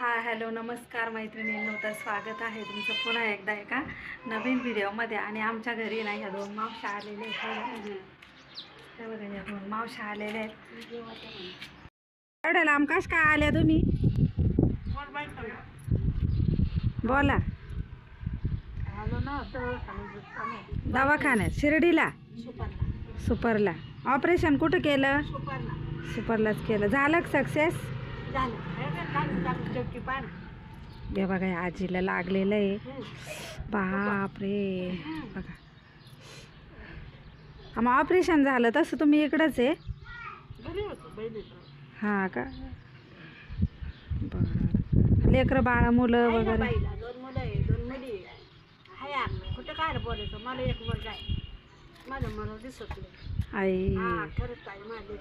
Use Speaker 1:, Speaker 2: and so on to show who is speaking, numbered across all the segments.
Speaker 1: हा हॅलो नमस्कार मैत्रिणींनो तर स्वागत आहे तुमचं पुन्हा एकदा एका नवीन व्हिडिओमध्ये. आणि आमच्या घरी ना ह्या दोन मावशा आलेले आहेत. बघा ह्या दोन मावशा आलेले आहेत. एवढ्या लांब कश काय आल्या तुम्ही? बोला. दवाखान्यात शिर्डीला? सुपरला. ऑपरेशन कुठं केलं? सुपरलाच केलं. झालं सक्सेस? हे बघा आजीला लागलेलं आहे. बापरे. बघा. हा, मग ऑपरेशन झालं तसं तुम्ही इकडंच आहे? हां का? बरं. लेकरं बाळा मुलं वगैरे?
Speaker 2: दोन मुलं आहे दोन मुली आहे. कुठं काय बोलायचं? मला एक मुलगा आहे. माझं मला दिसत
Speaker 1: आई.
Speaker 2: खरंच आहे माझ्या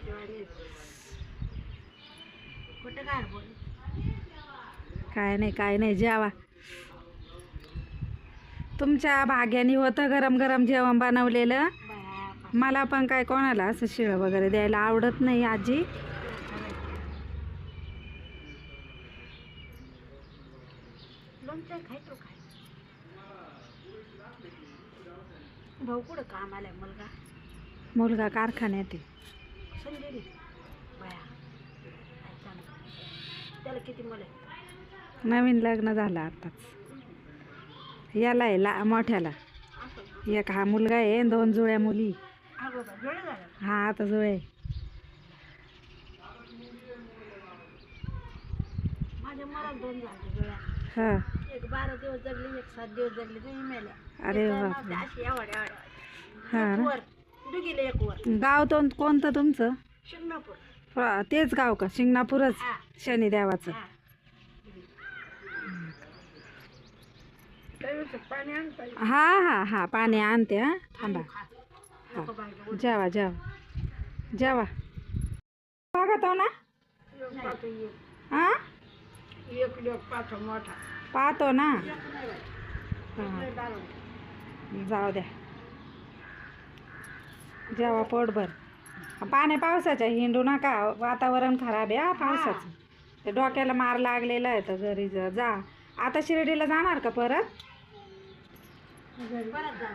Speaker 2: कुठं काय
Speaker 1: काय नाही काय नाही जेवा. तुमच्या भाग्याने होतं गरम गरम जेवण बनवलेलं. मला पण काय कोणाला असं शिळं वगैरे द्यायला आवडत नाही आजी.
Speaker 2: भाऊ कुठं काम आलाय मुलगा?
Speaker 1: मुलगा कारखान्यात आहे.
Speaker 2: त्याला किती मुलं आहे
Speaker 1: नवीन लग्न झालं आताच. याला आहे ला मोठ्याला. एक हा मुलगा आहे दोन जुळ्या मुली.
Speaker 2: हा
Speaker 1: हा आता जुळे.
Speaker 2: माझ्या मला दोन झाले जोड्या
Speaker 1: हा.
Speaker 2: एक बारा दिवस जगली एक सात दिवस जगली तुम्ही मेल्या.
Speaker 1: अरे
Speaker 2: एक
Speaker 1: बापरे.
Speaker 2: नव्हत्या, अशी एवढ्या एवढ्या.
Speaker 1: हा
Speaker 2: एक
Speaker 1: ना
Speaker 2: वर दुगीला एक वर.
Speaker 1: गाव तो कोणतं तुमचं?
Speaker 2: शिंगणापूर.
Speaker 1: हा, तेच गाव का? शिंगणापूरच
Speaker 2: हा.
Speaker 1: शनिदेवाचं.
Speaker 2: हा.
Speaker 1: हा हा हा पाणी आणते हा. थांबा.
Speaker 2: बाई,
Speaker 1: जेवा जेवा. जेवा. बघत हो ना. हा? पाहतो ना. हा. जाऊ द्या. जेवा पोटभर. पाण्या पावसाच्या हिंडू नका. वातावरण खराब आहे हा पावसाचं. ते डोक्याला मार लागलेला आहे तर घरी ज- जा. आता शिर्डीला जाणार का परत?
Speaker 2: परत जा.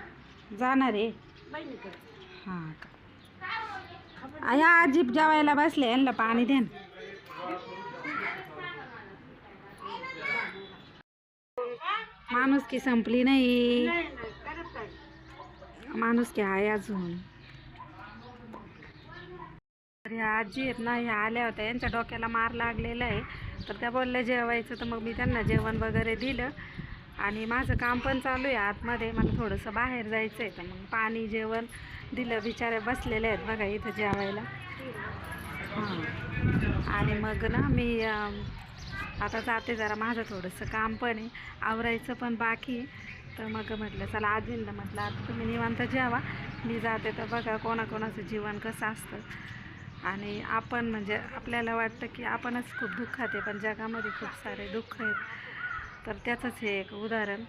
Speaker 1: जाणार आहे.
Speaker 2: बहिणीकडे.
Speaker 1: हां का? ह्या आजी जेवायला बसले यांना पाणी दे ना. माणुसकी संपली नाही.
Speaker 2: नाही नाही करत नाही.
Speaker 1: माणुसकी आहे अजून. ह्या आजी आहेत ना ह्या आल्या होत्या. यांच्या डोक्याला मार लागलेला आहे. तर त्या बोलल्या जेवायचं तर मग मी त्यांना जेवण वगैरे दिलं. आणि माझं काम पण चालू आहे आतमध्ये. मला थोडंसं बाहेर जायचं आहे तर मग पाणी जेवण दिलं. बिचारे बसलेले आहेत बघा इथं जेवायला. हां. आणि मग ना मी आता जाते जरा. माझं थोडंसं काम पण आहे. आवरायचं पण बाकी तर मग म्हटलं चला आजींना म्हटलं आता तुम्ही निवांत जेवा. मी जाते तर बघा कोणाकोणाचं जीवन कसं असतं. आणि आपण म्हणजे आपल्याला वाटतं की आपणच खूप दुःखात आहे पण जगामध्ये खूप सारे दुःख आहेत. तर त्याचंच हे एक उदाहरण.